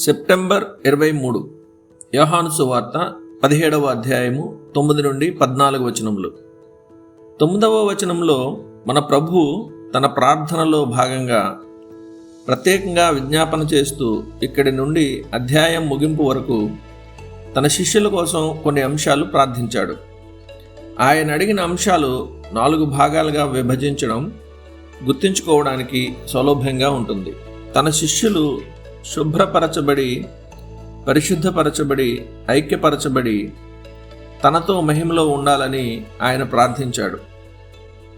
September ఇరవై మూడు. యోహాను సువార్త పదిహేడవ అధ్యాయము తొమ్మిది నుండి పద్నాలుగు వచనములు. తొమ్మిదవ వచనంలో మన ప్రభు తన ప్రార్థనలో భాగంగా ప్రత్యేకంగా విజ్ఞాపన చేస్తూ ఇక్కడి నుండి అధ్యాయం ముగింపు వరకు తన శిష్యుల కోసం కొన్ని అంశాలు ప్రార్థించాడు. ఆయన అడిగిన అంశాలు నాలుగు భాగాలుగా విభజించడం గుర్తుంచుకోవడానికి సౌలభ్యంగా ఉంటుంది. తన శిష్యులు శుభ్రపరచబడి పరిశుద్ధపరచబడి ఐక్యపరచబడి తనతో మహిమలో ఉండాలని ఆయన ప్రార్థించాడు.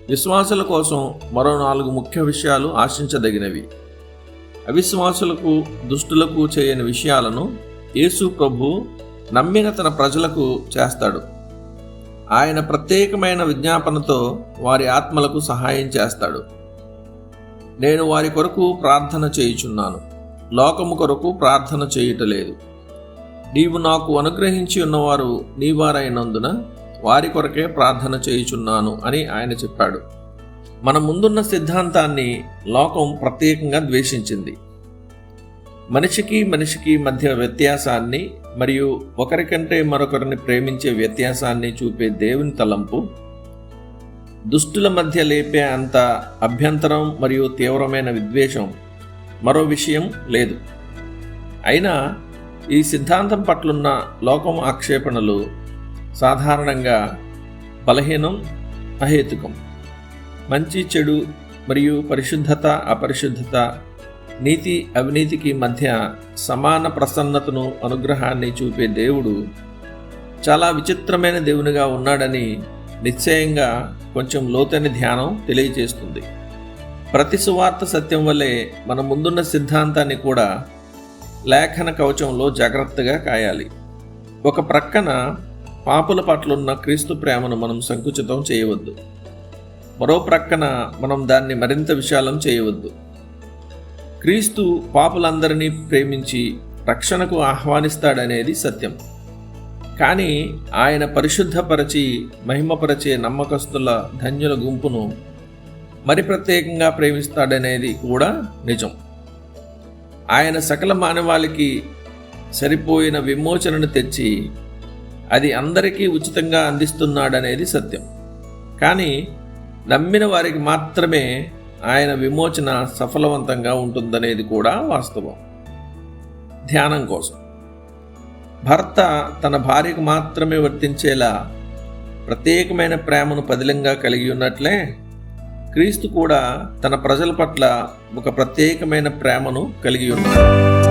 విశ్వాసుల కోసం మరో నాలుగు ముఖ్య విషయాలు ఆశించదగినవి. అవిశ్వాసులకు దుష్టులకు చేయని విషయాలను యేసు ప్రభు నమ్మిన తన ప్రజలకు చేస్తాడు. ఆయన ప్రత్యేకమైన విజ్ఞాపనతో వారి ఆత్మలకు సహాయం చేస్తాడు. నేను వారి కొరకు ప్రార్థన చేయుచున్నాను. లోకము కొరకు ప్రార్థన చేయుటలేదు. నీవు నాకు అనుగ్రహించి ఉన్నవారు నీవారైనందున వారి కొరకే ప్రార్థన చేయుచున్నాను అని ఆయన చెప్పాడు. మన ముందున్న సిద్ధాంతాన్ని లోకం ప్రత్యేకంగా ద్వేషించింది. మనిషికి మనిషికి మధ్య వ్యత్యాసాన్ని మరియు ఒకరికంటే మరొకరిని ప్రేమించే వ్యత్యాసాన్ని చూపే దేవుని తలంపు దుష్టుల మధ్య లేపే అంత అభ్యంతరం మరియు తీవ్రమైన విద్వేషం మరో విషయం లేదు. అయినా ఈ సిద్ధాంతం పట్లున్న లోకం ఆక్షేపణలు సాధారణంగా బలహీనం అహేతుకం. మంచి చెడు మరియు పరిశుద్ధత అపరిశుద్ధత నీతి అవినీతికి మధ్య సమాన ప్రసన్నతను అనుగ్రహాన్ని చూపే దేవుడు చాలా విచిత్రమైన దేవునిగా ఉన్నాడని నిశ్చయంగా కొంచెం లోతైన ధ్యానం తెలియజేస్తుంది. ప్రతి సువార్త సత్యం వల్లే మన ముందున్న సిద్ధాంతాన్ని కూడా లేఖన కవచంలో జాగ్రత్తగా కాయాలి. ఒక ప్రక్కన పాపుల పట్లున్న క్రీస్తు ప్రేమను మనం సంకుచితం చేయవద్దు. మరో ప్రక్కన మనం దాన్ని మరింత విశాలం చేయవద్దు. క్రీస్తు పాపులందరినీ ప్రేమించి రక్షణకు ఆహ్వానిస్తాడనేది సత్యం. కానీ ఆయన పరిశుద్ధపరచి మహిమపరచే నమ్మకస్తుల ధన్యుల గుంపును మరి ప్రత్యేకంగా ప్రేమిస్తాడనేది కూడా నిజం. ఆయన సకల మానవాళికి సరిపోయిన విమోచనను తెచ్చి అది అందరికీ ఉచితంగా అందిస్తున్నాడనేది సత్యం. కానీ నమ్మిన వారికి మాత్రమే ఆయన విమోచన సఫలవంతంగా ఉంటుందనేది కూడా వాస్తవం. ధ్యానం కోసం. భర్త తన భార్యకు మాత్రమే వర్తించేలా ప్రత్యేకమైన ప్రేమను పదిలంగా కలిగి ఉన్నట్లే క్రీస్తు కూడా తన ప్రజల పట్ల ఒక ప్రత్యేకమైన ప్రేమను కలిగి ఉన్నాడు.